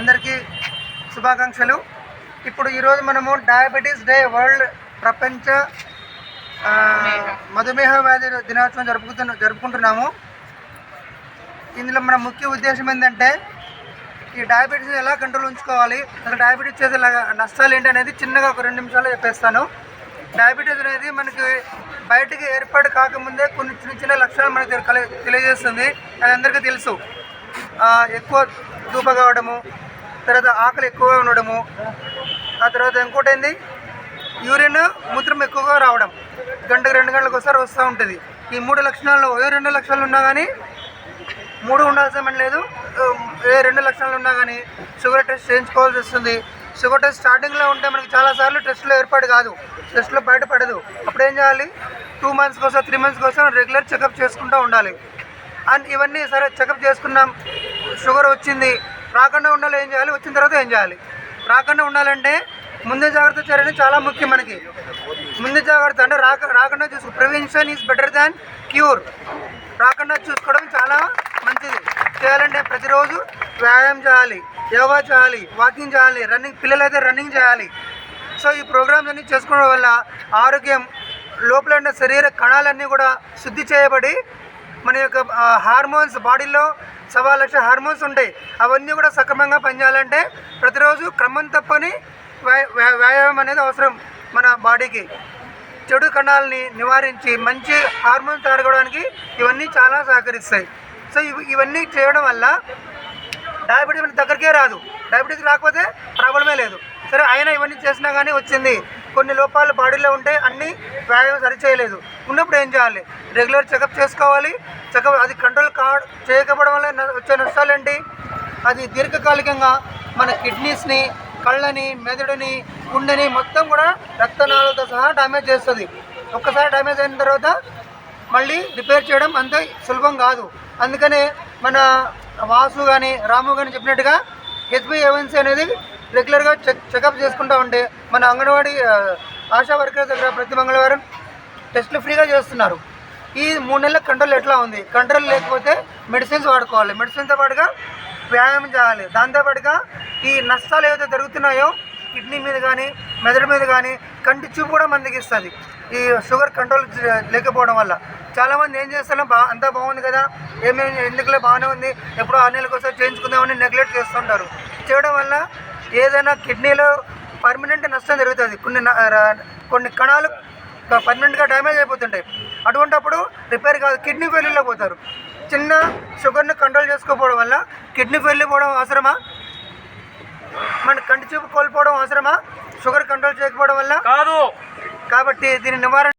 అందరికీ శుభాకాంక్షలు. ఇప్పుడు ఈరోజు మనము డయాబెటీస్ డే వరల్డ్ ప్రపంచ మధుమేహ వ్యాధి దినోత్సవం జరుపుకుంటున్న జరుపుకుంటున్నాము. ఇందులో మన ముఖ్య ఉద్దేశం ఏంటంటే ఈ డయాబెటీస్ ఎలా కంట్రోల్ ఉంచుకోవాలి? అసలు డయాబెటీస్ చేసే నష్టాలు ఏంటి అనేది చిన్నగా ఒక రెండు నిమిషాలు చెప్పేస్తాను. డయాబెటీస్ అనేది మనకి బయటికి ఏర్పాటు కాకముందే కొన్ని చిన్న చిన్న లక్షణాలు మనకి కలి- తెలియజేస్తుంది. అది అందరికీ తెలుసు. ఎక్కువ దూప కావడము తర్వాత ఆకలి ఎక్కువగా ఉండడము. ఆ తర్వాత ఇంకోటి ఏంది యూరిన్ మూత్రం ఎక్కువగా రావడం. గంటకు రెండు గంటలకు ఒకసారి వస్తూ ఉంటుంది. ఈ మూడు లక్షణాల్లో ఏ రెండు లక్షణాలు ఉన్నా కానీ మూడు ఉండాల్సిన లేదు. ఏ రెండు లక్షణాలు ఉన్నా కానీ షుగర్ టెస్ట్ చేయించుకోవాల్సి వస్తుంది. షుగర్ టెస్ట్ స్టార్టింగ్లో ఉంటే మనకి చాలాసార్లు టెస్ట్లో ఏర్పాటు కాదు. టెస్ట్లో బయటపడదు. అప్పుడు ఏం చేయాలి? టూ మంత్స్ కోసం త్రీ మంత్స్ కోసం రెగ్యులర్ చెకప్ చేసుకుంటూ ఉండాలి. అండ్ ఇవన్నీ సరే చెకప్ చేసుకున్నాం. షుగర్ వచ్చింది. రాకుండా ఉండాలి ఏం చేయాలి? వచ్చిన తర్వాత ఏం చేయాలి? రాకుండా ఉండాలంటే ముందే జాగ్రత్త చర్యలు చాలా ముఖ్యం మనకి. ముందు జాగ్రత్త అంటే రాక రాకుండా చూసుకో prevention is better than cure. రాకుండా చూసుకోవడం చాలా మంచిది. చేయాలంటే ప్రతిరోజు వ్యాయామం చేయాలి యోగా చేయాలి వాకింగ్ చేయాలి రన్నింగ్ పిల్లలైతే రన్నింగ్ చేయాలి. సో ఈ ప్రోగ్రామ్స్ అన్ని చేసుకోవడం వల్ల ఆరోగ్యం లోపల ఉన్న శరీర కణాలన్నీ కూడా శుద్ధి చేయబడి మన యొక్క హార్మోన్స్ బాడీలో సవా లక్ష హార్మోన్స్ ఉంటాయి. అవన్నీ కూడా సక్రమంగా పనిచేయాలంటే ప్రతిరోజు క్రమం తప్పని వ్యా- వ్యాయామం అనేది అవసరం మన బాడీకి. చెడు కణాలని నివారించి మంచి హార్మోన్స్ తయారుకోవడానికి ఇవన్నీ చాలా సహకరిస్తాయి. సో ఇవి ఇవన్నీ చేయడం వల్ల డయాబెటీస్ మన దగ్గరికే రాదు. డయాబెటీస్ రాకపోతే ప్రాబ్లమే లేదు. సరే అయినా ఇవన్నీ చేసినా కానీ వచ్చింది. కొన్ని లోపాలు బాడీలో ఉంటే అన్నీ వ్యాయామం సరిచేయలేదు. ఉన్నప్పుడు ఏం చేయాలి? రెగ్యులర్ చెకప్ చేసుకోవాలి. చెకప్ అది కంట్రోల్ కా చేయకపోవడం వల్ల న- వచ్చే నష్టాలు ఏంటి? అది దీర్ఘకాలికంగా మన కిడ్నీస్ని కళ్ళని మెదడుని గుండెని మొత్తం కూడా రక్తనాళాలతో సహా డ్యామేజ్ చేస్తుంది. ఒక్కసారి డ్యామేజ్ అయిన తర్వాత మళ్ళీ రిపేర్ చేయడం అంత సులభం కాదు. అందుకనే మన వాసు కానీ రాము కానీ చెప్పినట్టుగా హెచ్బి ఏవెన్సీ అనేది రెగ్యులర్గా చెక్ చెకప్ చేసుకుంటూ ఉంటే మన అంగన్వాడీ ఆశా వర్కర్స్ దగ్గర ప్రతి మంగళవారం టెస్టులు ఫ్రీగా చేస్తున్నారు. ఈ మూడు నెలల కంట్రోల్ ఎట్లా ఉంది? కంట్రోల్ లేకపోతే మెడిసిన్స్ వాడుకోవాలి. మెడిసిన్తో పాటుగా వ్యాయామం చేయాలి. దాంతోపాటుగా ఈ నష్టాలు ఏవైతే జరుగుతున్నాయో కిడ్నీ మీద కానీ మెదడు మీద కానీ కంటి చూపు కూడా మందికి ఇస్తుంది. ఈ షుగర్ కంట్రోల్ లేకపోవడం వల్ల. చాలామంది ఏం చేస్తారో బా అంతా బాగుంది కదా ఏమేమి ఎందుకులే బాగానే ఉంది ఎప్పుడో ఆరు నెలలకు ఒకసారి చేయించుకుందామని నెగ్లెక్ట్ చేస్తుంటారు. చేయడం వల్ల ఏదైనా కిడ్నీలో పర్మనెంట్ నష్టం జరుగుతుంది. కొన్ని కొన్ని కణాలు పర్మనెంట్గా డ్యామేజ్ అయిపోతుంటాయి. అటువంటప్పుడు రిపేర్ కాదు కిడ్నీ ఫెయిల్యూర్లో పోతారు. చిన్న షుగర్ని కంట్రోల్ చేసుకోకపోవడం వల్ల కిడ్నీ ఫెయిల్యూర్ పోవడం అవసరమా? మన కంటి చూపు కోల్పోవడం అవసరమా? షుగర్ కంట్రోల్ చేయకపోవడం వల్ల? కాదు. కాబట్టి దీని నివారణ